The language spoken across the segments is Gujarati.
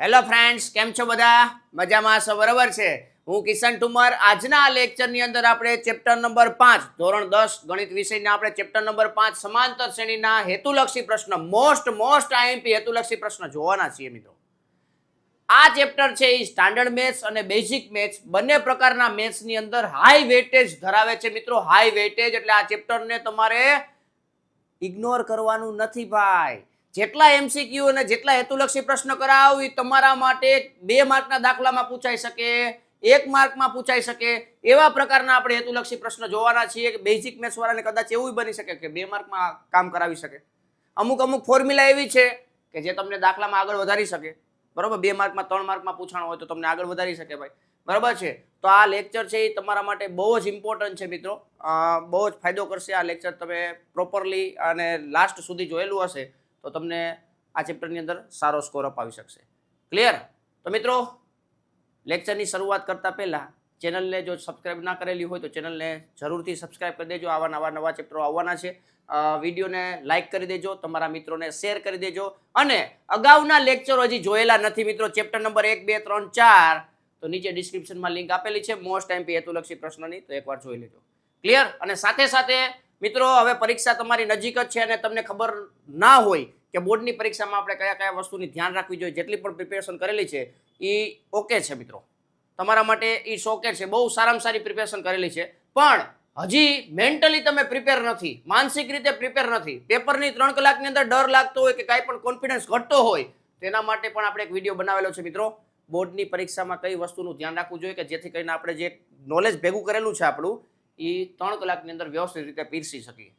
હેલો ફ્રેન્ડ્સ કેમ છો બધા? મજામાં છો બરાબર છે. હું કિશન ઠુમર. આજના લેક્ચરની અંદર આપણે ચેપ્ટર નંબર પાંચ, ધોરણ દસ, ગણિત વિષયના આપણે ચેપ્ટર નંબર પાંચ સમાંતર શ્રેણીના હેતુલક્ષી પ્રશ્ન મોસ્ટ મોસ્ટ આઈએમપી હેતુલક્ષી પ્રશ્ન જોવાના છીએ મિત્રો. આ ચેપ્ટર છે એ સ્ટાન્ડર્ડ મેથ્સ અને બેઝિક મેથ્સ બંને પ્રકારના મેથ્સની અંદર હાઈ વેટેજ ધરાવે છે મિત્રો. હાઈ વેટેજ એટલે આ ચેપ્ટરને તમારે ઇગ્નોર કરવાનું નથી ભાઈ. જેટલા એમસીક્યુ અને જેટલા હેતુલક્ષી પ્રશ્ન કરાવ એ તમારા માટે બે માર્કના દાખલામાં પૂછાઈ શકે, એક માર્કમાં પૂછાઈ શકે, એવા પ્રકારના આપણે હેતુલક્ષી પ્રશ્ન જોવાના છીએ કે બેઝિક મેથ્સ વાળાને કદાચ એવું બની શકે કે બે માર્કમાં કામ કરાવી શકે. અમુક અમુક ફોર્મ્યુલા એવી છે કે જે તમને દાખલામાં આગળ વધારી શકે. બરોબર? બે માર્કમાં ત્રણ માર્કમાં પૂછાણો હોય તો તમને આગળ વધારી શકે ભાઈ. બરાબર છે? તો આ લેક્ચર છે એ તમારા માટે બહુ જ ઇમ્પોર્ટન્ટ છે મિત્રો. બહુ જ ફાયદો કરશે આ લેક્ચર તમે પ્રોપરલી અને લાસ્ટ સુધી જોયેલું હશે. તો તમને આ ચેપ્ટરની અંદર સારો સ્કોર અપાવી શકશે. ક્લિયર તો મિત્રો લેક્ચરની શરૂઆત કરતાં પહેલાં ચેનલને જો સબસ્ક્રાઈબ ના કરેલી હોય તો ચેનલને જરૂરથી સબસ્ક્રાઈબ કરી દેજો. આવા નવા નવા ચેપ્ટરો આવવાના છે. વિડીયોને લાઇક કરી દેજો, તમારા મિત્રોને શેર કરી દેજો. અને અગાઉના લેક્ચરો હજી જોયેલા નથી મિત્રો. ચેપ્ટર નંબર એક, બે, ત્રણ, ચાર. તો નીચે ડિસ્ક્રિપ્શનમાં લિંક આપેલી છે. મોસ્ટ એમપી હેતુલક્ષી પ્રશ્નની. તો એકવાર જોઈ લેજો. ક્લિયર અને સાથે સાથે મિત્રો, હવે પરીક્ષા તમારી નજીક જ છે અને તમને ખબર ના હોય કે બોર્ડની પરીક્ષામાં આપણે કયા કયા વસ્તુની ધ્યાન રાખવી જોઈએ, જેટલી પણ પ્રિપેરેશન કરેલી છે એ ઓકે છે મિત્રો. તમારા માટે એ શોકે છે, બહુ સારામાં સારી પ્રિપેરેશન કરેલી છે. પણ હજી મેન્ટલી તમે પ્રિપેર નથી, માનસિક રીતે પ્રિપેર નથી. પેપરની ત્રણ કલાકની અંદર ડર લાગતો હોય કે કાંઈ પણ કોન્ફિડન્સ ઘટતો હોય, તેના માટે પણ આપણે એક વીડિયો બનાવેલો છે મિત્રો. બોર્ડની પરીક્ષામાં કઈ વસ્તુનું ધ્યાન રાખવું જોઈએ કે જેથી કરીને આપણે જે નોલેજ ભેગું કરેલું છે આપણું એ ત્રણ કલાકની અંદર વ્યવસ્થિત રીતે પીરસી શકીએ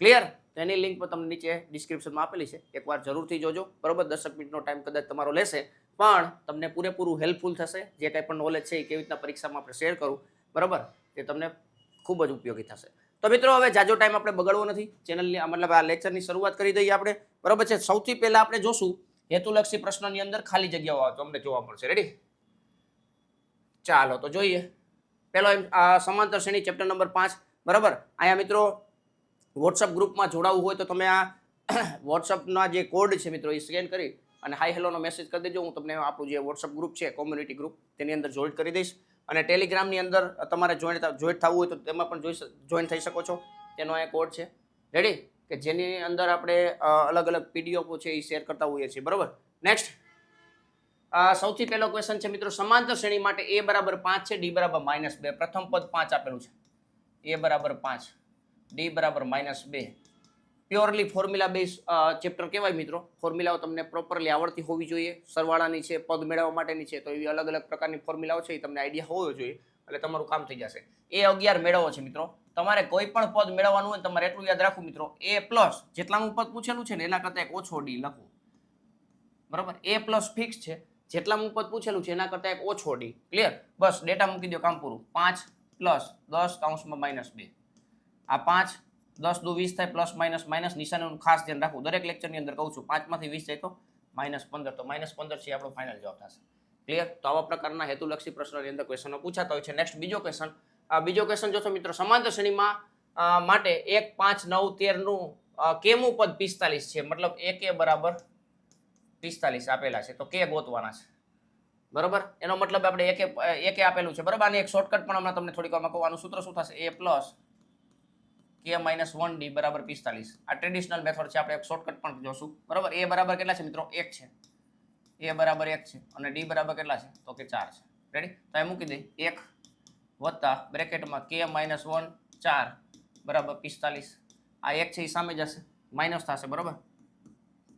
ક્લિયર તેની લિંક પણ તમને નીચે ડિસ્ક્રિપ્શનમાં આપેલી છે. એકવાર જરૂરથી જોજો. બરોબર? દસક મિનિટનો ટાઈમ કદાચ તમારો લેશે. પણ તમને પૂરેપૂરું હેલ્પફુલ થશે. જે કંઈ પણ નોલેજ છે એ કેવી રીતના પરીક્ષામાં આપણે શેર કરું. બરાબર? તે તમને ખૂબ જ ઉપયોગી થશે. તો મિત્રો, હવે જાજો ટાઈમ આપણે બગાડવો નથી. ચેનલની મતલબ આ લેક્ચરની શરૂઆત કરી દઈએ આપણે. બરાબર છે? સૌથી પહેલાં આપણે જોશું હેતુલક્ષી પ્રશ્નની અંદર ખાલી જગ્યાઓ તો અમને જોવા મળશે. રેડી ચાલો, તો જોઈએ. પહેલો સમાંતર શ્રેણી ચેપ્ટર નંબર પાંચ, બરાબર? અહીંયા મિત્રો વોટ્સઅપ ગ્રુપમાં જોડાવવું હોય તો તમે આ વોટ્સઅપના જે કોડ છે મિત્રો, એ સ્કેન કરી અને હાઈ હેલોનો મેસેજ કરી દેજો. હું તમને આપણું જે વોટ્સઅપ ગ્રુપ છે કોમ્યુનિટી ગ્રુપ તેની અંદર જોઈન કરી દઈશ. અને ટેલિગ્રામની અંદર તમારે જોઈન જોઈન થવું હોય તો તેમાં પણ જોઈ જોઈન થઈ શકો છો. તેનો અહીંયા કોડ છે. રેડી કે જેની અંદર આપણે અલગ અલગ પીડીએફો છે એ શેર કરતા હોઈએ છીએ. બરાબર? નેક્સ્ટ સૌથી પહેલો ક્વેશ્ચન છે મિત્રો, સમાંતર શ્રેણી માટે એ બરાબર પાંચ છે ડી બરાબર માઇનસ બે. પ્રથમ પદ પાંચ આપેલું છે. એ બરાબર પાંચ ડી બરાબર માઇનસ બે. પ્યોરલી ફોર્મ્યુલા બેઝ ચેપ્ટર કહેવાય મિત્રો. ફોર્મ્યુલાઓ તમને પ્રોપરલી આવડતી હોવી જોઈએ. સરવાળાની છે, પદ મેળવવા માટેની છે, તો એવી અલગ અલગ પ્રકારની ફોર્મ્યુલાઓ છે, એ તમને આઈડિયા હોવો જોઈએ. એટલે તમારું કામ થઈ જશે. એ અગિયાર મેળવો છે મિત્રો. તમારે કોઈ પણ પદ મેળવવાનું હોય તમારે એટલું યાદ રાખવું મિત્રો. એ પ્લસ જેટલાનું પદ પૂછેલું છે ને, એના કરતાં એક ઓછો ડી લખવું. બરાબર? એ પ્લસ ફિક્સ છે. જેટલાનું પદ પૂછેલું છે, એના કરતાં એક ઓછો ડી. ક્લિયર બસ ડેટા મૂકી દો કામ પૂરું. પાંચ પ્લસ દસ કાઉન્સમાં માઇનસ બે. આ પાંચ દસ દુ વીસ થાય પ્લસ માઇનસ માઇનસ નિશાનીનું ખાસ ધ્યાન રાખવું. દરેક લેક્ચરની અંદર કહું છું, પાંચમાંથી વીસ જાય તો માઇનસ પંદર. તો માઇનસ પંદર છે, આપણો ફાઇનલ જવાબ થશે. ક્લિયર તો આવા પ્રકારના હેતુલક્ષી પ્રશ્નની અંદર ક્વેશ્ચનો પૂછાતા હોય છે. નેક્સ્ટ બીજો ક્વેશ્ચન બીજો ક્વેશ્ચન જોશો મિત્રો, સમાંતર શ્રેણીમાં માટે એક, પાંચ, નવ, તેરનું કેમું પદ પિસ્તાલીસ છે? મતલબ એક બરાબર પિસ્તાલીસ આપેલા છે. તો કે ગોતવાના છે? બરોબર? એનો મતલબ આપણે એકે એકે આપેલું છે. બરાબર? અને એક શોર્ટકટ પણ હમણાં તમને થોડીક વારમાં કહું. આનું સૂત્ર શું થશે? એ પ્લસ કે માઇનસ વન ડી બરાબર પિસ્તાલીસ. આ ટ્રેડિશનલ મેથડ છે. આપણે એક શોર્ટકટ પણ જોશું. બરાબર? એ બરાબર કેટલા છે મિત્રો? એક છે. એ બરાબર એક છે. અને ડી બરાબર કેટલા છે? તો કે ચાર છે. રેડી તો એ મૂકી દઈ એક વત્તા બ્રેકેટમાં કે માઇનસ વન ચાર બરાબર પિસ્તાલીસ. આ એક છે, એ સામે જશે. માઇનસ થશે. બરાબર?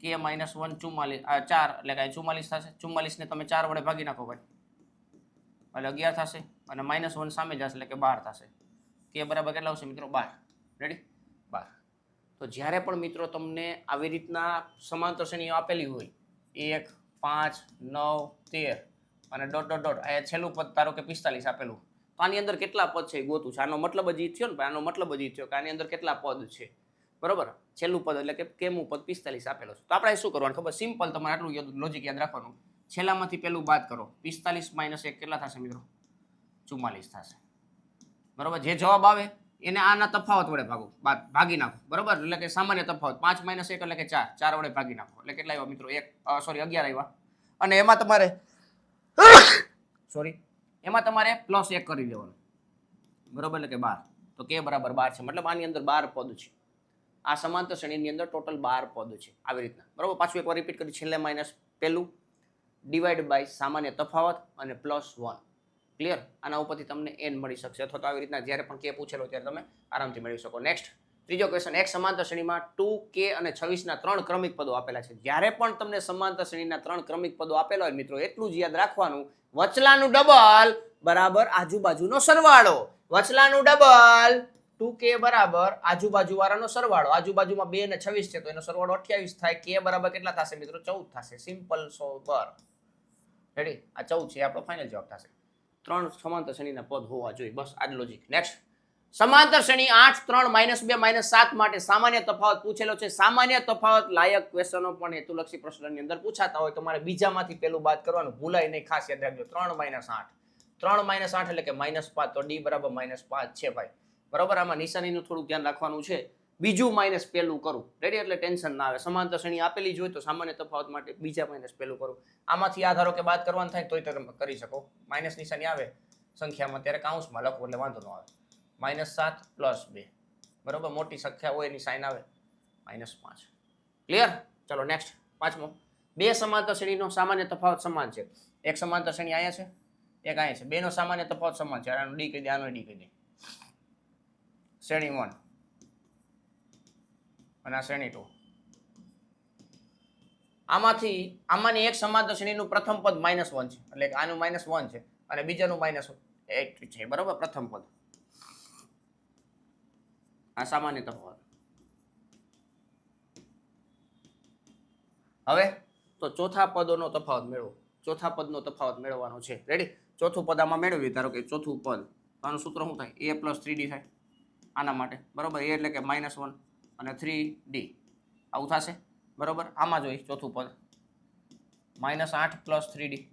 કે માઇનસ વન ચુમ્માલીસ ચાર, એટલે કાંઈ ચુમ્માલીસ થશે. ચુમ્માલીસને તમે ચાર વડે ભાગી નાખો ભાઈ. એટલે અગિયાર થશે અને માઇનસ વન સામે જશે, એટલે કે બાર થશે. કે બરાબર કેટલા આવશે મિત્રો? બાર. રેડી બાર. તો જ્યારે પણ મિત્રો તમને આવી રીતના સમાંતર શ્રેણીઓ આપેલી હોય, એક, પાંચ, નવ, તેર અને ડોટ ડોટ ડોટ આ છેલ્લું પદ ધારો કે પિસ્તાલીસ આપેલું. તો આની અંદર કેટલા પદ છે એ ગોતું છે? આનો મતલબ જ ઈ થયો ને આનો મતલબ જ ઈ થયો કે આની અંદર કેટલા પદ છે? બરોબર? છેલ્લું પદ એટલે કે કેમું પદ? પિસ્તાલીસ આપેલો છે. તો આપણે શું કરવાનું ખબર? સિમ્પલ તમારે આટલું લોજિક યાદ રાખવાનું. છેલ્લામાંથી પેલું બાદ કરો. પિસ્તાલીસ માઇનસ એક કેટલા થશે મિત્રો? ચુમ્માલીસ થશે. બરોબર? જે જવાબ આવે, એને આના તફાવત વડે ભાગો. ભાગી નાખો. બરોબર? એટલે કે સામાન્ય તફાવત. પાંચ માઇનસ એક એટલે કે ચાર. ચાર વડે ભાગી નાખો. એટલે કેટલા આવ્યા મિત્રો? એક સોરી અગિયાર આવ્યા. અને એમાં તમારે સોરી એમાં તમારે પ્લસ એક કરી દેવાનું. બરોબર? એટલે કે બાર. તો કે બરાબર બાર છે. મતલબ આની અંદર બાર પદ છે. આ સમાંતર શ્રેણીની અંદર ટોટલ બાર પદ છે, આવી રીતના. બરાબર? પાછું એકવાર રિપીટ કરી છેલ્લે માઇનસ પહેલું. ડિવાઈડ બાય સામાન્ય તફાવત અને પ્લસ વન ક્લિયર આના ઉપરથી તમને એન મળી શકશે. અથવા તો આવી રીતના જ્યારે પણ કે પૂછેલો ત્યારે તમે આરામથી મેળવી શકો. નેક્સ્ટ ત્રીજો ક્વેશ્ચન એક સમાંતર શ્રેણીમાં ટુ કે અને છવ્વીસના ત્રણ ક્રમિક પદો આપેલા છે. જ્યારે પણ તમને સમાંતર શ્રેણીના ત્રણ ક્રમિક પદો આપેલા હોય મિત્રો, એટલું જ યાદ રાખવાનું. વચલાનું ડબલ બરાબર? આજુબાજુનો સરવાળો. વચલાનું ડબલ ટુ કે બરાબર આજુબાજુ વાળાનો સરવાળો. આજુબાજુમાં બે અને છવ્વીસ છે, તો એનો સરવાળો અઠ્યાવીસ થાય. કે બરાબર કેટલા થશે મિત્રો? ચૌદ થશે. સિમ્પલ સોબર રેડી આ ચૌદ છે આપણો ફાઇનલ જવાબ થશે. ત્રણ સમાંતર શ્રેણીના પદ હોવા જોઈએ. બસ આ લોજિક નેક્સ્ટ સમાંતર શ્રેણી આઠ, ત્રણ, માઇનસ બે, માઇનસ સાત માટે સામાન્ય તફાવત પૂછેલો છે. સામાન્ય તફાવત લાયક ક્વેશ્ચનો પણ હેતુલક્ષી પ્રશ્નની અંદર પૂછાતા હોય. તો મારે બીજામાંથી પેલું બાદ કરવાનું. ભૂલાય નહીં. ખાસ યાદ રાખજો. ત્રણ માઇનસ આઠ. ત્રણ માઇનસ આઠ એટલે કે માઇનસ પાંચ. તો ડી બરાબર માઇનસ પાંચ છે ભાઈ. બરાબર? આમાં નિશાનીનું થોડુંક ધ્યાન રાખવાનું છે. બીજું માઇનસ પહેલું કરું. રેડી એટલે ટેન્શન ના આવે. સમાંતર શ્રેણી આપેલી જોઈએ તો સામાન્ય તફાવત માટે બીજા માઇનસ પહેલું કરું. આમાંથી આ ધારો કે બાદ કરવાનું થાય તોય તમે કરી શકો. માઇનસ નિશાની આવે. સંખ્યામાં ત્યારે કાઉન્સમાં લખવું એટલે વાંધો ન આવે. માઇનસ સાત પ્લસ બે. બરોબર? મોટી સંખ્યા હોય એની સાઇન આવે. માઇનસ પાંચ. ક્લિયર ચલો નેક્સ્ટ પાંચમો. બે સમાંતર શ્રેણીનો સામાન્ય તફાવત સમાન છે. એક સમાંતર શ્રેણી અહીંયા છે. એક અહીંયા છે. બેનો સામાન્ય તફાવત સમાન છે. આનો ડી કહી દે, આનો ડી કહી દે. શ્રેણી વન. અને આ શ્રેણી ટુ આમાંથી, આમાંની એક સમાંતર શ્રેણીનું પ્રથમ પદ માઇનસ વન છે. એટલે આનું માઇનસ વન છે અને બીજાનું માઇનસ એક છે. બરાબર? પ્રથમ પદ. આ સામાન્ય તફાવત. હવે તો ચોથા પદોનો તફાવત મેળવો. ચોથા પદનો તફાવત મેળવવાનો છે. રેડી ચોથું પદ આમાં મેળવી ધારો કે ચોથું પદ. આનું સૂત્ર શું થાય? એ પ્લસ થ્રી ડી થાય. આના માટે. બરાબર? એ એટલે કે માઇનસ વન અને થ્રી ડી આવું થશે? બરોબર? આમાં જોઈ ચોથું પદ. માઇનસ આઠ પ્લસ થ્રી ડી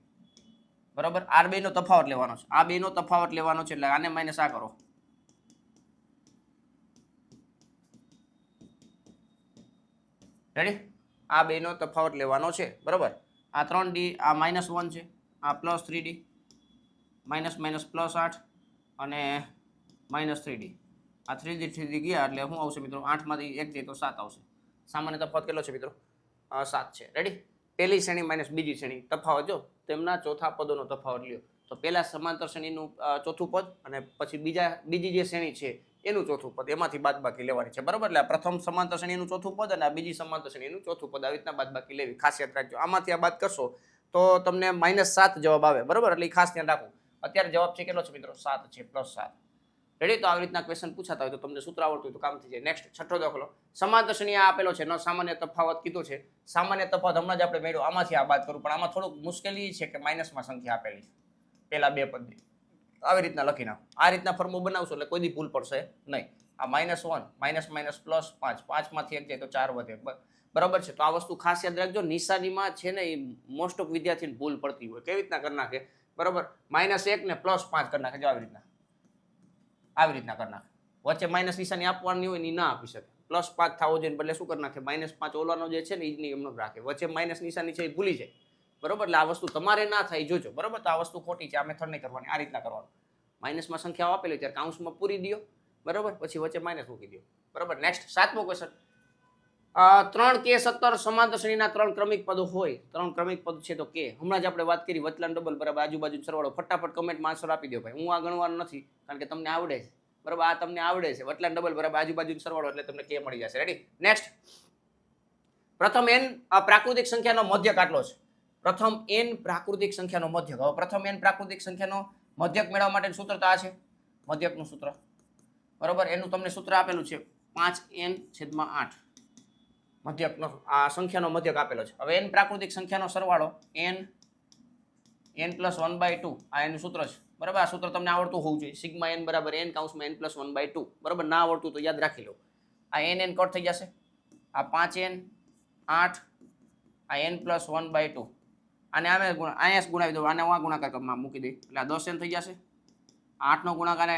બરાબર? આર બેનો તફાવત લેવાનો છે. આ બેનો તફાવત લેવાનો છે એટલે આને માઇનસ આ કરો. રેડી આ બેનો તફાવત લેવાનો છે. બરોબર? આ ત્રણ ડી આ માઇનસ વન છે. આ plus three d minus minus plus આઠ અને માઇનસ થ્રી ડી આ થ્રી ડી થ્રી ડી ગયા એટલે શું આવશે મિત્રો? આઠમાંથી એક જાય તો સાત આવશે. સામાન્ય તફાવત કેટલો છે મિત્રો? સાત છે. રેડી પહેલી શ્રેણી માઇનસ બીજી શ્રેણી. તફાવત જો, તેમના ચોથા પદોનો તફાવત લ્યો. તો પહેલા સમાંતર શ્રેણીનું ચોથું પદ અને પછી બીજા, બીજી જે શ્રેણી છે, એનું ચોથું પદ. એમાંથી બાદબાકી લેવાની છે. બરાબર? એટલે આ પ્રથમ સમાંતર શ્રેણીનું ચોથું પદ અને આ બીજી સમાંતર શ્રેણીનું ચોથું પદ. આવી રીતના બાદબાકી લેવી. ખાસ યાદ રાખજો. આમાંથી આ બાદ કરશો, તો તમને માઇનસ સાત જવાબ આવે. બરાબર? એટલે ખાસ ધ્યાન રાખવું અત્યારે જવાબ છે કેટલો છે મિત્રો? સાત છે પ્લસ સાત. રેડી તો આવી રીતના ક્વેશ્ચન પૂછાતા હોય તો તમને સૂત્ર આવડતું હોય તો કામ થઈ જાય. નેક્સ્ટ છઠ્ઠો દાખલો. આ આપેલો છે. ન સામાન્ય તફાવત કીધો છે. સામાન્ય તફાવત હમણાં જ આપણે મેળવ્યો. આમાંથી આ વાત કરું, પણ આમાં થોડુંક મુશ્કેલી છે કે માઇનસમાં સંખ્યા આપેલી છે. પેલા બે પદની. આવી રીતના લખી નાખો. આ રીતના ફોર્મો બનાવશો એટલે કોઈ ભૂલ પડશે નહીં. આ minus one minus minus plus પાંચ. પાંચમાંથી એક જાય તો ચાર વધે. બરાબર છે? તો આ વસ્તુ ખાસ યાદ રાખજો. નિશાનીમાં છે ને એ મોસ્ટ ઓફ વિદ્યાર્થીને ભૂલ પડતી હોય. કેવી રીતના કરી નાખે? બરાબર? માઇનસ એક ને પ્લસ પાંચ કરી નાખે. જો આવી રીતના. આવી રીતના કરી નાખે. વચ્ચે માઇનસ નિશાની આપવાની હોય ને ના આપી શકે. પ્લસ પાંચ થવો જોઈએ એટલે શું કરી નાખે? માઇનસ પાંચ ઓલાનો જે છે ને એ એમનો રાખે. વચ્ચે માઇનસ નિશાની છે એ ભૂલી જાય. બરોબર? એટલે આ વસ્તુ તમારે ના થાય જોજો. બરોબર? તો આ વસ્તુ ખોટી છે. આ મેથડ નહીં કરવાની. આ રીતના કરવાનું. માઇનસમાં સંખ્યાઓ આપેલી ત્યારે કાઉન્સમાં પૂરી દો બરોબર? પછી વચ્ચે માઇનસ મૂકી દો બરોબર? નેક્સ્ટ સાતમો ક્વેશ્ચન ત્રણ કે સત્તર સમાંતર શ્રેણીના ત્રણ ક્રમિક પદો હોય. ત્રણ ક્રમિક પદ છે તો કે. હમણાં જ આપણે વાત કરી વચલાન ડબલ બરાબર, આજુબાજુ સરવાળો. ફટાફટ કમેન્ટમાં આન્સર આપી દો ભાઈ. હું આ ગણવાનો નથી, કારણ કે તમને આવડે છે. બરાબર, આ તમને આવડે છે. વટલાન ડબલ બરાબર આજુબાજુ સરવાળો એટલે તમને કે મળી જશે. રેડી નેક્સ્ટ પ્રથમ એન પ્રાકૃતિક સંખ્યાનો મધ્યક આટલો છે. પ્રથમ એન પ્રાકૃતિક સંખ્યાનો મધ્યક. હવે પ્રથમ એન પ્રાકૃતિક સંખ્યાનો મધ્યક મેળવવા માટેનું સૂત્ર તો આ છે. મધ્યકનું સૂત્ર. બરાબર, એનું તમને સૂત્ર આપેલું છે. પાંચ એન છેદમાં આઠ. મધ્યકનો આ સંખ્યાનો મધ્યક આપેલો છે. હવે એન પ્રાકૃતિક સંખ્યાનો સરવાળો n n plus one by two આ એનું સૂત્ર છે. બરાબર? આ સૂત્ર તમને આવડતું હોવું જોઈએ. સિગ્મા એન બરાબર n કાઉન્સમાં n plus one by two બરાબર? ના આવડતું તો યાદ રાખી લો. આ એન એન કટ થઈ જશે. આ પાંચ એન આઠ, આ n plus one by two આને આમે ગુણા અહીંયા ગુણાવી દઉં આને હું આ ગુણાકારમાં મૂકી દઈ એટલે આ દસ એન થઈ જશે. આઠનો ગુણાકાર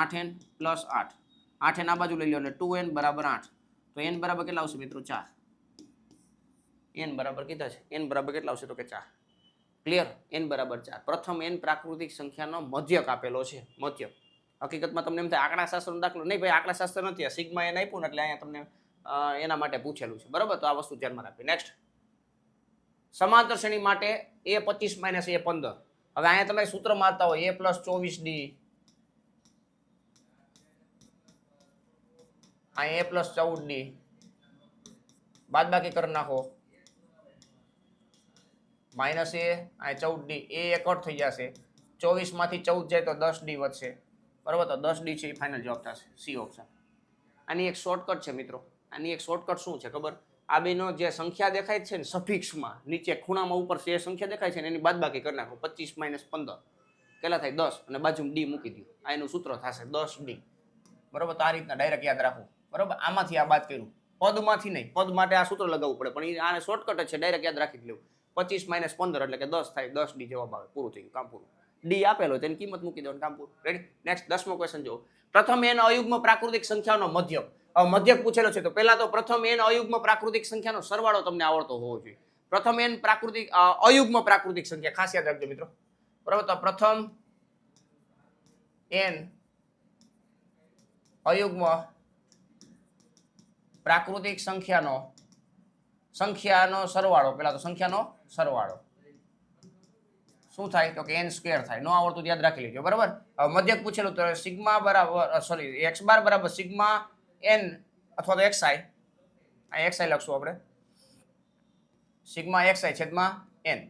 આઠ એન પ્લસ આઠ. આઠ એન આ બાજુ લઈ લો એટલે ટુ એન બરાબર આઠ. તો એન બરાબર કેટલા આવશે મિત્રો ચાર? એન બરાબર કીધા છે. એન બરાબર કેટલા આવશે તો કે ચાર? ક્લિયર એન બરાબર ચાર. પ્રથમ એન પ્રાકૃતિક સંખ્યાનો મધ્યક આપેલો છે. મધ્યક. હકીકતમાં તમને એમ થાય આંકડા શાસ્ત્રનો દાખલો નહીં, ભાઈ, આંકડા શાસ્ત્ર નથી. આ સિગ્મા એન આપ્યું ને એટલે અહીંયા તમને એના માટે પૂછેલું છે. બરાબર? તો આ વસ્તુ ધ્યાનમાં રાખવી નેક્સ્ટ સમાંતર શ્રેણી માટે એ પચીસ માઇનસ એ પંદર. હવે અહીંયા તમે સૂત્ર મારતા હોય એ પ્લસ ચોવીસ ડી અહીંયા એ પ્લસ ચૌદ ડી બાદ બાકી કરી નાખો. માઇનસ એ અહીં ચૌદ ડી એ એકટ થઈ જશે. ચોવીસમાંથી ચૌદ જાય તો દસ ડી વધશે. બરાબર, તો દસ ડી છે, એ ફાઇનલ જવાબ થશે. સી ઓપ્શન આની એક શોર્ટકટ છે મિત્રો. આની એક શોર્ટકટ શું છે ખબર? આ બેનો જે સંખ્યા દેખાય છે ને સફિક્સમાં, નીચે ખૂણામાં ઉપર જે સંખ્યા દેખાય છે ને એની બાદબાકી કરી નાખો. પચીસ માઇનસ પંદર. કેટલા થાય? દસ. અને બાજુમાં ડી મૂકી દો આ એનું સૂત્ર થશે દસ ડી બરાબર, તો આ રીતના ડાયરેક્ટ યાદ રાખવું બરાબર? આમાંથી આ બાદ કર્યું. પદમાંથી નહીં. પદ માટે આ સૂત્ર લગાવવું પડે. પણ એ આને શોર્ટકટ છે. ડાયરેક્ટ યાદ રાખી લેવું. પચીસ માઇનસ પંદર એટલે કે દસ થાય. દસ ડી જવાબ આવે. પૂરું થઈ ગયું. કામ પૂરું. ડી આપેલો તેની કિંમત મૂકી દેવાનું. કામ પૂરું. રેડી નેક્સ્ટ દસમો ક્વેશ્ચન જુઓ. પ્રથમ એન અયુગ્મ પ્રાકૃતિક સંખ્યાનો મધ્યક મધ્યક પૂછેલો છે તો પહેલા તો પ્રથમ એન અયુગ્મ પ્રાકૃતિક સંખ્યાનો સરવાળો તમને આવડતો હોવો જોઈએ. પ્રથમ એન પ્રાકૃતિક અયુગ્મ પ્રાકૃતિક સંખ્યા. ખાસ યાદ રાખજો મિત્રો. બરાબર? તો પ્રથમ એન અયુગ્મ પ્રાકૃતિક સંખ્યાનો સંખ્યાનો સરવાળો પેલા તો સંખ્યાનો સરવાળો. શું થાય? તો કે એન સ્ક્વેર થાય. ન આવડતું યાદ રાખી લેજો. બરાબર? હવે મધ્યક પૂછેલું તો સિગ્મા બરાબર સોરી એક્સ બાર બરાબર સિગ્મા એન અથવા તો એક્સ આઈ આ એક્સ આઈ લખશું આપણે. સિગ્મા એક્સ આઈ છેદમાં એન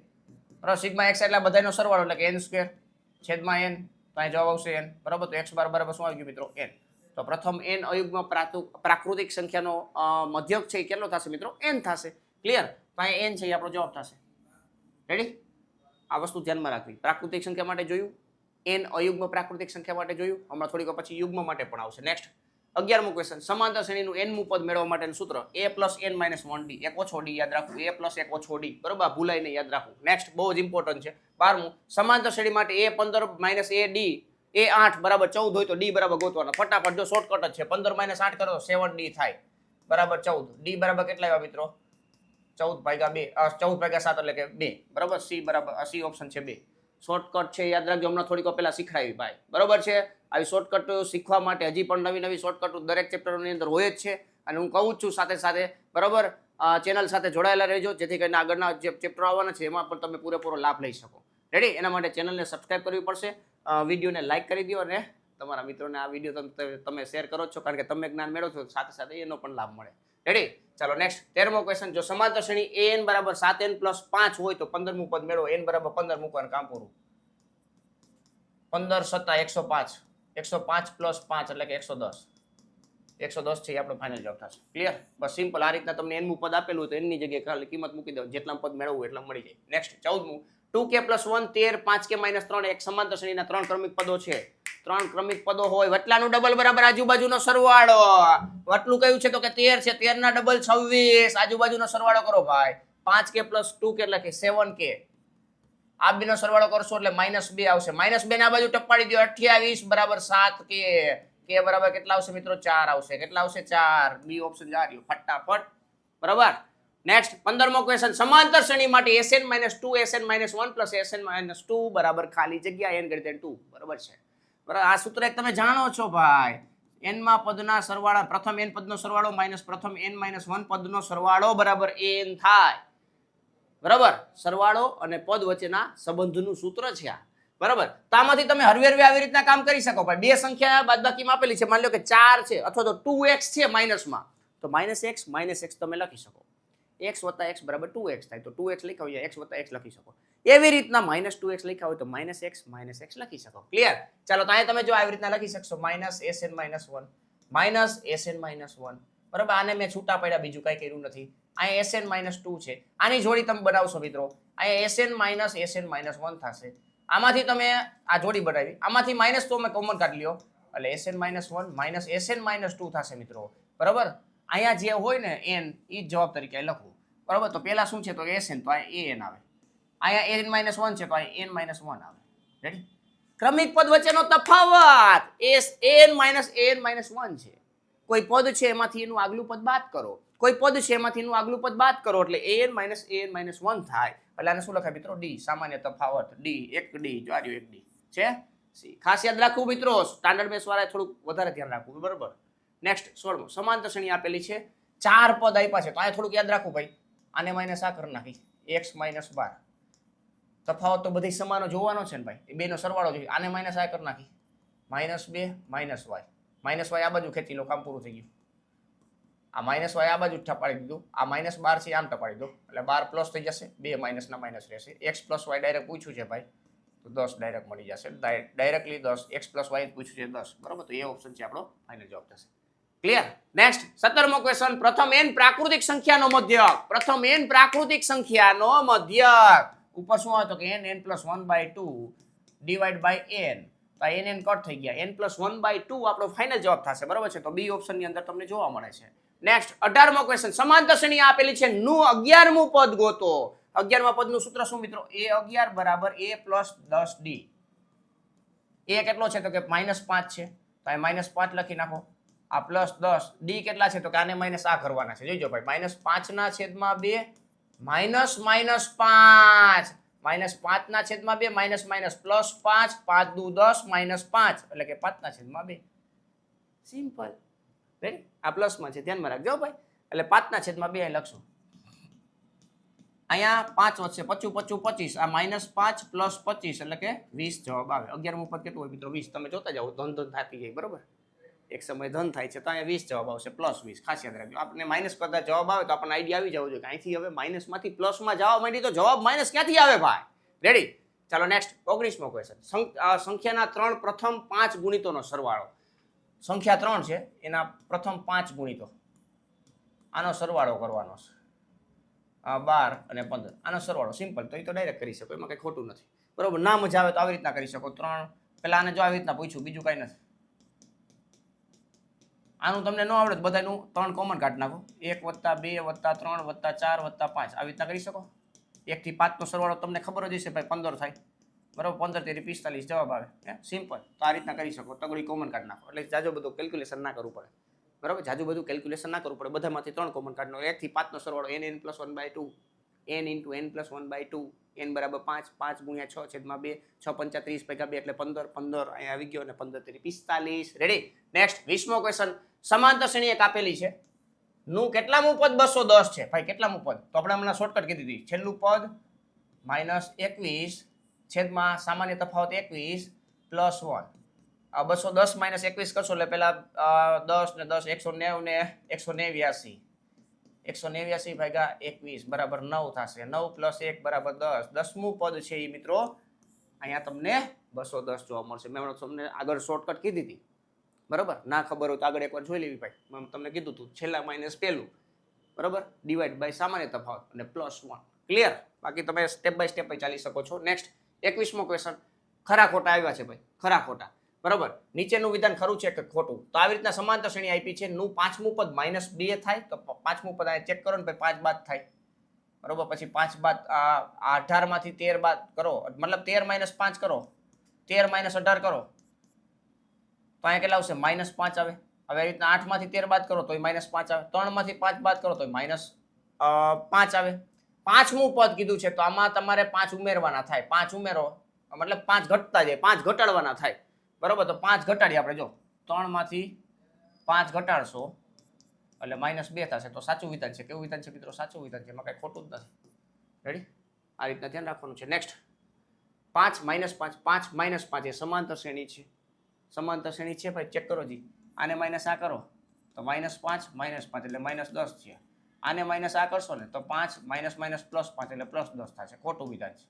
બરાબર? સિગ્મા એક્સ એટલે બધાનો સરવાળો એટલે કે એન સ્ક્વેર છેદમાં એન તો અહીં જવાબ આવશે એન બરાબર? તો એક્સ બાર બરાબર શું આવી ગયું મિત્રો? એન તો પ્રથમ એન અયુગ્મ પ્રાકૃતિક સંખ્યાનો મધ્યક છે એ કેટલો થશે મિત્રો? એન થશે. ક્લિયર તો અહીં એન છે એ આપણો જવાબ થશે. રેડી આ વસ્તુ ધ્યાનમાં રાખવી. પ્રાકૃતિક સંખ્યા માટે જોયું? એન અયુગ્મ પ્રાકૃતિક સંખ્યા માટે જોયું? હમણાં થોડીક પછી યુગ્મ માટે પણ આવશે. નેક્સ્ટ અગિયારમું ક્વેશ્ચન સમાંતર શ્રેણીનું એનમું પદ મેળવવા માટેનું સૂત્ર. A plus n minus one d એક ઓછો ડી યાદ રાખવું. એ પ્લસ એક ઓછો ડી બરોબર? ભૂલાઈને યાદ રાખવું. નેક્સ્ટ બહુ જ ઇમ્પોર્ટન્ટ છે. બારમું. સમાંતર શ્રેણી માટે એ પંદર માઇનસ એ ડી એ આઠ બરાબર ચૌદ હોય તો ડી બરાબર ગોતવાનો. ફટાફટ જો શોર્ટકટ જ છે. પંદર માઇનસ આઠ કરો તો સેવન ડી થાય. બરાબર ચૌદ. ડી બરાબર કેટલા આવ્યા મિત્રો? ચૌદ ભાગ્યા બે. ચૌદ ભાગ્યા સાત એટલે કે બે. બરાબર? સી બરાબર સી ઓપ્શન છે બે. શોર્ટકટ છે, યાદ રાખજો, હમણાં થોડીક પહેલાં શીખડાવી ભાઈ. બરાબર છે? આવી શોર્ટકટ શીખવા માટે હજી પણ નવી નવી શોર્ટકટ દરેક ચેપ્ટરોની અંદર હોય જ છે. અને હું કહું જ છું સાથે સાથે, બરાબર? ચેનલ સાથે જોડાયેલા રહેજો, જેથી કરીને આગળના જે ચેપ્ટરો આવવાના છે, એમાં પણ તમે પૂરેપૂરો લાભ લઈ શકો. રેડી એના માટે ચેનલને સબસ્ક્રાઈબ કરવી પડશે. વિડીયોને લાઇક કરી દો અને તમારા મિત્રોને આ વીડિયો તમે તમે શેર કરો છો કારણ કે તમે જ્ઞાન મેળવો છો, સાથે સાથે એનો પણ લાભ મળે. રેડી ચાલો નેક્સ્ટ તેરમો ક્વેશ્ચન જો સમાંતર શ્રેણી એ એન બરાબર સાત એન પ્લસ પાંચ હોય તો પંદરમું પદ મેળવો. એન બરાબર પંદર મૂકવાનું કામ પૂરું પંદર સત્તા એકસો પાંચ. એકસો પાંચ પ્લસ પાંચ એટલે કે એકસો દસ. એકસો દસ છે આપણો ફાઇનલ જવાબ થશે. ક્લિયર બસ સિમ્પલ આ રીતના તમને એનમું પદ આપેલું તો એની જગ્યાએ ખાલી કિંમત મૂકી દો જેટલા પદ મેળવવું એટલા મળી જાય. નેક્સ્ટ ચૌદમું. ટુ કે પ્લસ વન તેર, પાંચ કે માઇનસ ત્રણ, એક સમાંતર શ્રેણીના ત્રણ ક્રમિક પદો છે. ત્રણ ક્રમિક પદો હોય, વટલાનું ડબલ બરાબર આજુબાજુનો સરવાળો. વટલું કયું છે તો કે તેર છે તેર ના ડબલ છવ્વીસ. આજુબાજુનો સરવાળો કરો ભાઈ. પાંચ કે પ્લસ ટુ કે કે સેવન કે. આ બેનો સરવાળો કરશો એટલે માઇનસ બે આવશે. માઇનસ બે ના બાજુ ટપાડી દો અઠ્યાવીસ બરાબર સાત કે. કે બરાબર કેટલા આવશે મિત્રો? ચાર આવશે. કેટલા આવશે? ચાર. બી ઓપ્શન જા રહ્યું ફટાફટ. બરાબર? નેક્સ્ટ પંદરમો ક્વેશ્ચન સમાંતર શ્રેણી માટે s n minus two s n minus one plus s n minus two બરાબર ખાલી જગ્યા એન ગ્રેટર ટુ બરાબર છે. બરાબર, આ સૂત્ર એક તમે જાણો છો ભાઈ. એનમાં પદના સરવાળા, પ્રથમ એન પદનો સરવાળો માઇનસ પ્રથમ એન માઇનસ વન પદનો સરવાળો બરાબર એન થાય. બરાબર? સરવાળો અને પદ વચ્ચેના સંબંધનું સૂત્ર છે આ. બરાબર? તો આમાંથી તમે હરવેરવે હરવે આવી રીતના કામ કરી શકો ભાઈ બે સંખ્યા બાદબાકીમાં આપેલી છે. માની લો કે ચાર છે અથવા તો ટુ એક્સ છે માઇનસમાં તો માઇનસ એક્સ માઇનસ એક્સ તમે લખી શકો. એક્સ વત્તા એક્સ બરાબર ટુ એક્સ થાય. તો ટુ એક્સ લખ્યા હોય એક્સ વત્તા એક્સ લખી શકો. એવી રીતના માઇનસ ટુ એક્સ લખ્યા હોય તો માઇનસ એક્સ માઇનસ એક્સ લખી શકો. ક્લિયર ચાલો, તો તમે જો આવી રીતના લખી શકશો. Minus s n minus one minus s n minus one બરાબર? આને મેં છૂટા પડ્યા, બીજું કાંઈ કર્યું નથી. અહીંયા એસ એન માઇનસ ટુ છે. આની જોડી તમે બનાવશો મિત્રો. અહીંયા s n minus s n minus one થશે. આમાંથી તમે આ જોડી બનાવી. આમાંથી માઇનસ તો મેં કોમન કાઢી લ્યો. એટલે s n minus one minus s n minus two થશે મિત્રો. બરાબર? અહીંયા જે હોય ને એન એ જવાબ તરીકે લખવું. બરાબર? તો પહેલા શું છે? તો એસ એન તો અહીંયા એ એન આવે. અહીંયા એન માઇનસ વન છે, તો અહીંયા એન માઇનસ વન આવે. રેડી ક્રમિક પદ વચ્ચેનો તફાવત. S n minus n minus one છે. કોઈ પદ છે એમાંથી એનું આગલું પદ બાદ કરો. કોઈ પદ છે એમાંથી એનું આગલું પદ બાદ કરો, એટલે n minus n minus one થાય. એટલે આને શું લખાય મિત્રો? ડી સામાન્ય તફાવત. ડી એક ડી જો આ એક ડી છે? સી ખાસ યાદ રાખવું મિત્રો. સ્ટાન્ડર્ડ બેસ વાળાએ થોડુંક વધારે ધ્યાન રાખવું, બરાબર? નેક્સ્ટ સોળમું. સમાંતર શ્રેણી આપેલી છે. ચાર પદ આપ્યા છે. તો આ થોડુંક યાદ રાખવું ભાઈ. આને માઇનસ આ કરી નાખી. એક્સ માઇનસ બાર. તફાવત તો બધી સમાનો જોવાનો છે ને ભાઈ. એ બેનો સરવાળો જોઈએ. આને માઇનસ આ કરી નાખી. માઇનસ બે માઇનસ વાય માઇનસ વાય આ બાજુ ખેંચી લો, કામ પૂરું થઈ ગયું. આ માઇનસ વાય આ બાજુ ટપાડી દીધું. આ માઇનસ બાર છે, આમ ટપાડી દો. એટલે બાર પ્લસ થઈ જશે. બે માઇનસના માઇનસ રહેશે. એક્સ પ્લસ વાય ડાયરેક્ટ પૂછ્યું છે ભાઈ. તો દસ ડાયરેક્ટ મળી જશે. ડાયરેક્ટલી દસ. એક્સ પ્લસ વાય પૂછ્યું છે દસ. બરાબર? તો એ ઓપ્શન છે આપણો ફાઇનલ જવાબ થશે. ક્લિયર નેક્સ્ટ સત્તરમો ક્વેશ્ચન પ્રથમ એન પ્રાકૃતિક સંખ્યાનો મધ્યક. પ્રથમ એન પ્રાકૃતિક સંખ્યાનો મધ્યક. ઉપર શું હતો કે n n plus one by two divide by n તો એન એન કટ થઈ ગયા. N plus one by two આપણો ફાઇનલ જવાબ થશે. બરોબર છે? તો બી ઓપ્શનની અંદર તમને જોવા મળે છે. નેક્સ્ટ અઢારમો ક્વેશ્ચન સમાંતર શ્રેણી આપેલી છે. નું અગિયારમું પદ ગોતો. અગિયારમા પદનું સૂત્ર શું મિત્રો? એ અગિયાર બરાબર એ પ્લસ દસ ડી એ કેટલો છે? તો કે માઇનસ પાંચ છે. તો એ માઇનસ પાંચ લખી નાખો. આ પ્લસ દસ. ડી કેટલા છે? તો કે આને માઇનસ આ કરવાના છે. જોઈજો ભાઈ માઇનસ પાંચના છેદમાં બે માઇનસ માઇનસ પાંચ. માઇનસ પાંચના છેદમાં બે માઇનસ માઇનસ પ્લસ પાંચ પાંચ દુ દસ માઇનસ પાંચ. એટલે કે પાંચના છેદમાં બે. સિમ્પલ રેડી આ પ્લસમાં છે. ધ્યાનમાં રાખજો ભાઈ. એટલે પાંચના છેદમાં બે અહીં લખશું. અહીંયા પાંચ વધશે. પચું પચું પચીસ. આ માઇનસ પાંચ પ્લસ પચીસ. એટલે કે વીસ જવાબ આવે. અગિયારમું પદ કેટલું હોય મિત્રો? વીસ. તમે જોતા જાઓ. ધન ધન થતી જાય. બરોબર? એક સમય ધન થાય છે, તો અહીંયા વીસ જવાબ આવશે પ્લસ વીસ. ખાસ યાદ રાખજો. આપણે માઇનસ કરતા જવાબ આવે તો આપણને આઈડિયા આવી જવો જોઈએ અહીંથી હવે માઇનસમાંથી પ્લસમાં જવા માંડી તો જવાબ માઇનસ ક્યાંથી આવે ભાઈ? રેડી ચાલો નેક્સ્ટ ઓગણીસમો ક્વેશ્ચન સંખ્યાના ત્રણ પ્રથમ પાંચ ગુણિતોનો સરવાળો. સંખ્યા ત્રણ છે, એના પ્રથમ પાંચ ગુણિતો. આનો સરવાળો કરવાનો છે. બાર અને પંદર. આનો સરવાળો સિમ્પલ તો એ તો ડાયરેક્ટ કરી શકો, એમાં કંઈ ખોટું નથી. બરોબર? ના મજા આવે તો આવી રીતના કરી શકો. ત્રણ પહેલાં આને જો આવી રીતના પૂછ્યું, બીજું કાંઈ નથી. આનું તમને ન આવડે તો બધાનું ત્રણ કોમન કાઢી નાખો. એક વત્તા બે વત્તા ત્રણ વત્તા ચાર વત્તા પાંચ. આવી રીતના કરી શકો? એકથી પાંચનો સરવાળો તમને ખબર જ હશે ભાઈ, પંદર થાય. બરાબર? પંદર તેરી પિસ્તાલીસ જવાબ આવે. હે? સિમ્પલ. તો આ રીતના કરી શકો. તગડી કોમન કાઢી નાખો. એટલે જાજો બધું કેલ્ક્યુલેશન ના કરવું પડે. બરાબર? જાજુ બધું કેલ્ક્યુલેશન ના કરવું પડે. બધામાંથી ત્રણ કોમન કાર્ડનો એકથી પાંચનો સરવાળો n n plus one by two n into n plus one by two n બરાબર પાંચ. પાંચ ગુણ્યા છ છેદમાં બે. છ પંચા ત્રીસ પૈકા બે એટલે પંદર. પંદર અહીંયા આવી ગયો અને પંદર તેરી પિસ્તાલીસ. રેડી નેક્સ્ટ વીસમો ક્વેશ્ચન સમાંતર શ્રેણી એક આપેલી છે. નું કેટલામું પદ? બસો દસ છે. ભાઈ, કેટલામું પદ? તો આપણે હમણાં શોર્ટકટ કીધી હતી. છેલ્લું પદ માઇનસ એકવીસ છેદમાં સામાન્ય તફાવત એકવીસ પ્લસ વન. આ બસો દસ માઇનસ એકવીસ કરશો એટલે પહેલાં દસ ને દસ, એકસો નેવું ને એકસો નેવ્યાસી. એકસો નેવ્યાસી ભાગ્યા એકવીસ બરાબર નવ થશે. નવ પ્લસ એક બરાબર દસ. દસમું પદ છે એ મિત્રો. અહીંયા તમને બસો દસ જોવા મળશે. મેં તમને આગળ શોર્ટકટ કીધી હતી. બરાબર? ના ખબર હોય તો આગળ એકવાર જોઈ લેવી ભાઈ. તમને કીધું હતું છેલ્લા માઇનસ પહેલું. બરાબર? ડિવાઈડ બાય સામાન્ય તફાવત અને પ્લસ વન ક્લિયર બાકી તમે સ્ટેપ બાય સ્ટેપ ચાલી શકો છો. નેક્સ્ટ એકવીસમો ક્વેશ્ચન ખરા ખોટા આવ્યા છે ભાઈ. ખરા ખોટા. બરાબર? નીચેનું વિધાન ખરું છે કે ખોટું? તો આવી રીતના સમાંતર શ્રેણી આપી છે. નું પાંચમું પદ માઇનસ બે થાય, તો પાંચમું પદ અહીંયા ચેક કરો ને ભાઈ, પાંચ બાદ થાય. બરોબર? પછી પાંચ બાદ, આ અઢારમાંથી તેર બાદ કરો. મતલબ તેર માઇનસ પાંચ કરો. તેર માઇનસ અઢાર કરો. તો અહીંયા કેટલા આવશે? માઇનસ પાંચ આવે. હવે આવી રીતના આઠમાંથી તેર બાદ કરો તો માઇનસ પાંચ આવે. ત્રણમાંથી પાંચ બાદ કરો તો માઇનસ પાંચ આવે. પાંચમું પદ કીધું છે તો આમાં તમારે પાંચ ઉમેરવાના થાય. પાંચ ઉમેરો, મતલબ પાંચ ઘટતા જાય. પાંચ ઘટાડવાના થાય. બરોબર? તો પાંચ ઘટાડીએ આપણે. જો, ત્રણમાંથી પાંચ ઘટાડશો, એટલે માઇનસ બે થશે. તો સાચું વિધાન છે. કેવું વિધાન છે મિત્રો? સાચું વિધાન છે. એમાં કાંઈ ખોટું જ નથી. રેડી આ રીતના ધ્યાન રાખવાનું છે. નેક્સ્ટ પાંચ માઇનસ પાંચ. પાંચ માઇનસ પાંચ એ સમાંતર શ્રેણી છે. સમાંતર શ્રેણી છે ભાઈ ચેક કરો જી. આને માઇનસ આ કરો. તો માઇનસ પાંચ માઇનસ પાંચ એટલે માઇનસ દસ છે. આને માઇનસ આ કરશો ને તો પાંચ માઇનસ માઇનસ પ્લસ પાંચ એટલે પ્લસ દસ થશે. ખોટું વિધાન છે.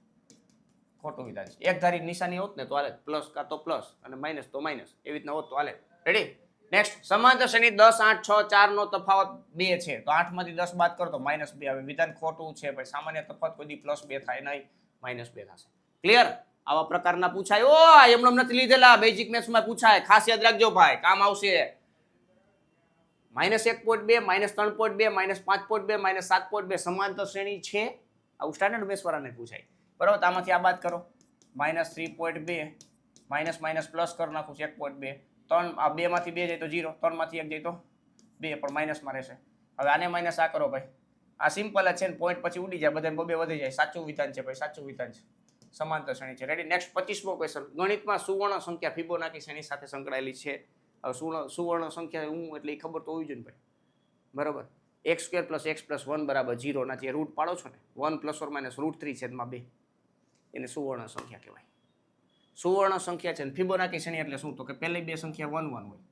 ખોટું વિધાન છે. એક ધારી નિશાની હોત ને તો હાલે પ્લસ કાં તો પ્લસ અને માઇનસ તો માઇનસ એવી રીતના હોત તો હાલે. રેડી નેક્સ્ટ સમાંતર શ્રેણી દસ, આઠ, છ, ચાર નો તફાવત બે છે. તો આઠમાંથી દસ બાદ કરો તો માઇનસ બે આવે. વિધાન ખોટું છે ભાઈ. સામાન્ય તફાવત કોઈ પ્લસ બે થાય નહીં. માઇનસ બે થશે. ક્લિયર આવા પ્રકારના પૂછાય. ઓ એમ નથી લીધેલા. બેઝિક મેથ્સમાં પૂછાય. ખાસ યાદ રાખજો ભાઈ, કામ આવશે. માઇનસ એક પોઈન્ટ બે માઇનસ ત્રણ પોઈન્ટ બે માઇનસ પાંચ પોઈન્ટ બે માઇનસ સાત પોઈન્ટ બે, સમાંતર શ્રેણી છે. આવું સ્ટાન્ડર્ડ બેસવાળાને પૂછાય. બરાબર? તો આમાંથી આ બાદ કરો. માઇનસ થ્રી પોઈન્ટ બે માઇનસ માઇનસ પ્લસ કરી નાખું છું એક પોઈન્ટ બે. ત્રણ, આ બેમાંથી બે જાય તો જીરો ત્રણમાંથી એક જાય તો બે, પણ માઇનસમાં રહેશે. હવે આને માઇનસ આ કરો ભાઈ. આ સિમ્પલ જ છે ને પોઈન્ટ પછી ઉડી જાય બધા બબે વધી જાય. સાચું વિધાન છે ભાઈ, સાચું વિધાન છે. સમાંતર શ્રેણી છે. રેડી નેક્સ્ટ પચીસમો ક્વેશ્ચન ગણિતમાં સુવર્ણ સંખ્યા ફિબોનાકી શ્રેણી સાથે સંકળાયેલી છે. સુવર્ણ સંખ્યા હું એટલે એ ખબર તો હોવી જોઈએ ને ભાઈ. બરાબર? X square plus x plus one બરાબર જીરોના જે રૂટ પાડો છો ને one plus or minus root three છેદમાં બે. એને સુવર્ણ સંખ્યા કહેવાય. સુવર્ણ સંખ્યા છે ને ફિબોનાકી શ્રેણી એટલે શું? તો કે પહેલી બે સંખ્યા વન વન હોય.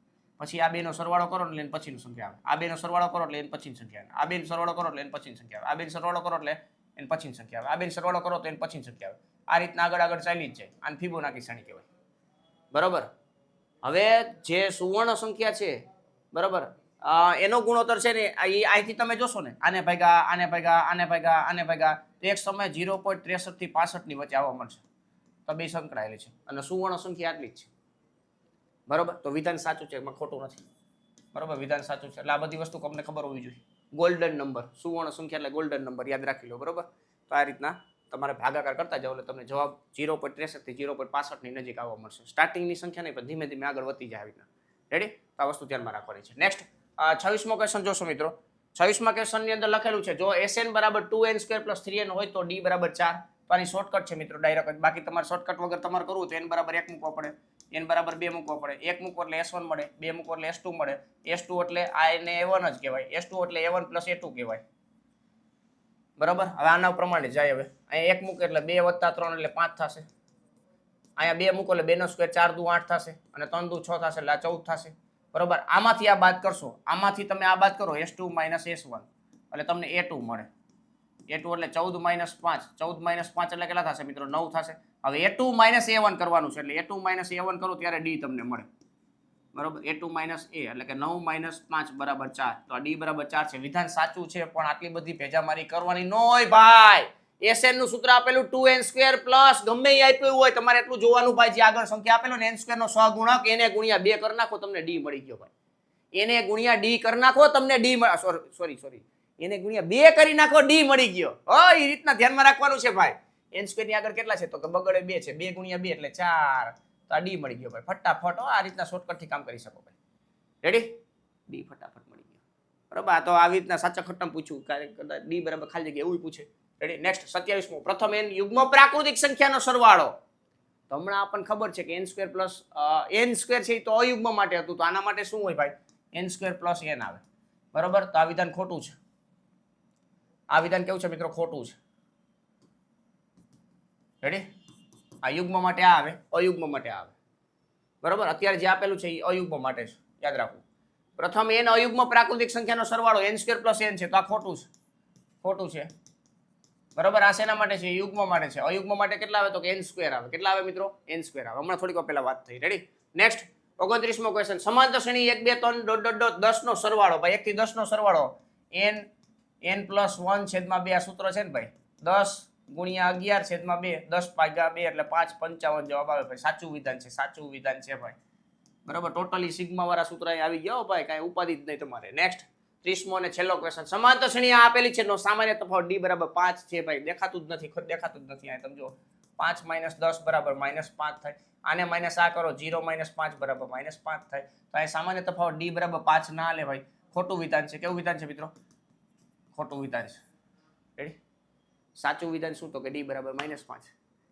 પછી આ બેનો સરવાળો કરો એટલે એને પછીની સંખ્યા આવે. આ બેનો સરવાળો કરો એટલે એને પછીની સંખ્યા આવે. આ બેનો સરવાળો કરો એટલે એને પછીની સંખ્યા આવે. આ બેનો સરવાળો કરો એટલે એને પછીની સંખ્યા આવે. આ બેનો સરવાળો કરો તો એને પછીની સંખ્યા આવે. આ રીતના આગળ આગળ ચાલી જ છે આને ફિબોનાકી શ્રેણી કહેવાય. બરાબર. હવે જે સુવર્ણ સંખ્યા છે બરાબર એનો ગુણોત્તર છે ને એ અહીંથી તમે જોશો ને આને ભાગ્યા આને ભાગ્યા આને ભાગ્યા આને ભાગ્યા તો એક સમય ઝીરો પોઈન્ટ ત્રેસઠથી પાસઠની વચ્ચે આવવા મળશે. તો બે સંકળાયેલી છે. અને સુવર્ણ સંખ્યા આટલી જ છે. બરોબર? તો વિધાન સાચું છે એમાં ખોટું નથી. બરોબર વિધાન સાચું છે. એટલે આ બધી વસ્તુ તમને ખબર હોવી જોઈએ. ગોલ્ડન નંબર સુવર્ણ સંખ્યા એટલે ગોલ્ડન નંબર યાદ રાખી લો બરોબર? તો આ રીતના તમારે ભાગાકાર કરતા જાઓ એટલે તમને જવાબ ઝીરો પોઈન્ટ ત્રેસઠથી ઝીરો પોઈન્ટ પાસઠની નજીક આવવા મળશે. સ્ટાર્ટિંગની સંખ્યા નહીં, પણ ધીમે ધીમે આગળ વધતી જાય આવી રેડી તો આ વસ્તુ ધ્યાનમાં રાખવાની છે. નેક્સ્ટ છવ્વીસમો ક્વેશ્ચન જોશો મિત્રો. છવ્વીસમા ક્વેશ્ચનની અંદર લખેલું છે, જો એસ એન બરાબર two n square plus three n હોય તો ડી બરાબર ચાર. તો આની શોર્ટકટ છે મિત્રો ડાયરેક્ટ બાકી તમારે શોર્ટકટ વગર તમારે કરવું તો એન બરાબર એક મૂકવો પડે. એન બરાબર બે મૂકવો પડે. એક મૂકો એટલે એસ વન મળે, બે મૂકો એટલે એસ ટુ મળે. એસ ટુ એટલે આ એને એ વન જ કહેવાય. એસ ટુ એટલે a one plus a two કહેવાય. બરાબર? હવે આના પ્રમાણે જાય હવે. અહીંયા એક મૂકે એટલે બે વત્તા ત્રણ એટલે પાંચ થશે. અહીંયા બે મૂકો એટલે બેનો સ્ક્વેર ચાર દુ આઠ થશે અને ત્રણ દુ છ થશે એટલે આ ચૌદ થશે. બરાબર? આમાંથી આ બાદ કરશો. આમાંથી તમે આ બાદ કરો, s two minus s one. એટલે તમને એ ટુ મળે. એ ટુ એટલે ચૌદ માઇનસ પાંચ. ચૌદ માઇનસ પાંચ એટલે કેટલા થશે મિત્રો? નવ થશે. હવે a two minus a one કરવાનું છે. એટલે a two minus a one કરો ત્યારે ડી તમને મળે. બરોબર? એ ટુ માઇનસ એ એટલે કે નવ માઇનસ પાંચ બરાબર ચાર. તો આ ડી બરાબર ચાર છે. વિધાન સાચું છે, પણ આટલી બધી ભેજામારી કરવાની ન હોય ભાઈ. એસએનનું સૂત્ર આપેલું ટુ એન સ્ક્વેર પ્લસ ગમે આપ્યું હોય તમારે એટલું જોવાનું ભાઈ. જે આગળ સંખ્યા આપેલો ને એન સ્ક્વેર નો સહગુણક, એને ગુણ્યા બે કરી નાખો, તમને ડી મળી ગયો ભાઈ. એને ગુણ્યા ડી કરી નાખો, તમને ડી સોરી સોરી એને ગુણ્યા બે કરી નાખો ડી મળી ગયો. હો એ રીતના ધ્યાનમાં રાખવાનું છે ભાઈ. એન સ્ક્વેરની આગળ કેટલા છે? તો કે બગડે બે છે. બે ગુણ્યા બે એટલે ચાર. તો આ ડી મળી ગયો ભાઈ. ફટાફટ આ રીતના શોર્ટકટથી કામ કરી શકો ભાઈ. રેડી ડી ફટાફટ મળી ગયો. બરાબર, આ તો આવી રીતના સાચા ખટ્ટામાં પૂછ્યું. કારણ કદાચ ડી બરાબર ખાલી જગ્યા એવું પૂછે. રેડી નેક્સ્ટ સત્યાવીસમો. પ્રથમ એન યુગ્મ પ્રાકૃતિક સંખ્યાનો સરવાળો. તો હમણાં આપણને ખબર છે કે n square plus n square છે એ તો અયુગ્મ માટે હતું. તો આના માટે શું હોય ભાઈ? એન સ્ક્વેર પ્લસ એન આવે. બરાબર? તો આ વિધાન ખોટું છે. આ વિધાન કેવું છે મિત્રો? ખોટું છે. રેડી આ યુગ્મ માટે આ આવે, અયુગ્મ માટે આવે. બરોબર? અત્યારે જે આપેલું છે એ અયુગ્મ માટે છે. યાદ રાખવું. પ્રથમ એન અયુગ્મ પ્રાકૃતિક સંખ્યાનો સરવાળો એન સ્ક્વેર પ્લસ એન છે, તો આ ખોટું છે. ખોટું છે. બરોબર? આ શેના માટે છે? યુગ્મ માટે છે. અયુગ્મ માટે કેટલા આવે? તો કે એન સ્ક્વેર આવે. કેટલા આવે મિત્રો? એન સ્ક્વેર આવે. હમણાં થોડીક પહેલા વાત થઈ. રેડી નેક્સ્ટ ઓગણત્રીસમો ક્વેશ્ચન સમાંતર શ્રેણી એક, બે, ત્રણ, દોઢ દોઢ દોઢ, દસ નો સરવાળો. ભાઈ, એક થી દસ નો સરવાળો. એન એન પ્લસ વન છેદમાં બે આ સૂત્ર છે ને ભાઈ? દસ ગુણ્યા અગિયાર છેદમાં બે, દસ ભાગ્યા બે એટલે પાંચ પંચાવન જવાબ આવે ભાઈ. સાચું વિધાન છે, સાચું વિધાન છે ભાઈ. બરાબર? ટોટલી સિગ્મા વાળા સૂત્ર આવી ગયો ભાઈ, કાંઈ ઉપાધિ જ નહીં તમારે. નેક્સ્ટ ત્રીસમો અને છેલ્લો ક્વેશ્ચન સમાંતર શ્રેણી આપેલી છે, નો સામાન્ય તફાવત ડી બરાબર પાંચ છે ભાઈ. દેખાતું જ નથી, દેખાતું જ નથી આ તમે જો પાંચ માઇનસ દસ બરાબર માઇનસ પાંચ થાય. આને માઇનસ આ કરો જીરો માઇનસ પાંચ બરાબર માઇનસ પાંચ થાય. તો અહીં સામાન્ય તફાવત ડી બરાબર પાંચ ના લે ભાઈ. ખોટું વિધાન છે. કેવું વિધાન છે મિત્રો? ખોટું વિધાન છે. સાચું વિધાન શું? તો કે ડી બરાબર માઇનસ પાંચ.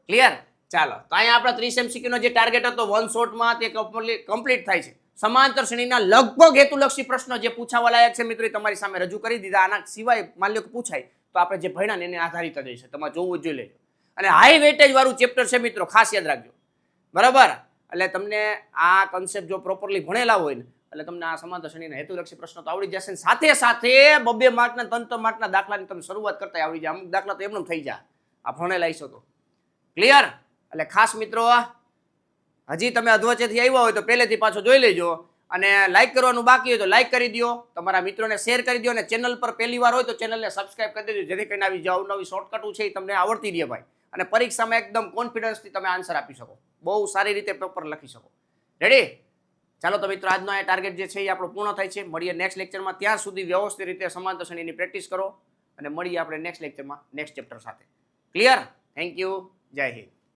ક્લિયર ચાલો, તો અહીંયા આપણા ત્રીસ એમસીક્યુ નો જે ટાર્ગેટ હતો વન શોર્ટમાં તે કમ્પ્લીટ થાય છે. સમાંતર શ્રેણીના લગભગ હેતુલક્ષી પ્રશ્નો જે પૂછાવા લાયક છે મિત્રો તમારી સામે રજૂ કરી દીધા. આના સિવાય માન લો કે પૂછાય, તો આપણે જે ભણ્યા એને આધારિત જ છે તમારે જોવું જોઈ લેજો. અને હાઈ વેટેજ વાળું ચેપ્ટર છે મિત્રો, ખાસ યાદ રાખજો. બરાબર? એટલે તમને આ કન્સેપ્ટ જો પ્રોપરલી ભણેલા હોય ને એટલે તમને આ સમાંતર શ્રેણીના હેતુલક્ષી પ્રશ્નો તો આવડી જશે સાથે સાથે બબ્બે માર્કના તંત્ર માર્કના દાખલાની તમે શરૂઆત કરતા આવડી જાય. અમુક દાખલા તો એમનેમ થઈ જાય. આ ભણેલા હશો તો. ક્લિયર એટલે ખાસ મિત્રો, હજી તમે અધવચેથી આવ્યા હોય તો પહેલેથી પાછો જોઈ લેજો અને લાઈક કરવાનું બાકી હોય તો લાઈક કરી દો તમારા મિત્રોને શેર કરી દો અને ચેનલ પર પહેલી વાર હોય તો ચેનલને સબસ્ક્રાઇબ કરી દેજો. જેથી કરીને આવી જાવ નવી શોર્ટકટું છે એ તમને આવડતી રહે ભાઈ. અને પરીક્ષામાં એકદમ કોન્ફિડન્સથી તમે આન્સર આપી શકો. બહુ સારી રીતે પેપર લખી શકો. રેડી ચાલો તો મિત્રો, આજનો આ ટાર્ગેટ જે છે એ આપણો પૂર્ણ થાય છે. મળીએ નેક્સ્ટ લેક્ચરમાં ત્યાં સુધી વ્યવસ્થિત રીતે સમાંતર શ્રેણીની પ્રેક્ટિસ કરો અને મળીએ આપણે નેક્સ્ટ લેક્ચરમાં નેક્સ્ટ ચેપ્ટર સાથે. Clear thank you Jai Hind.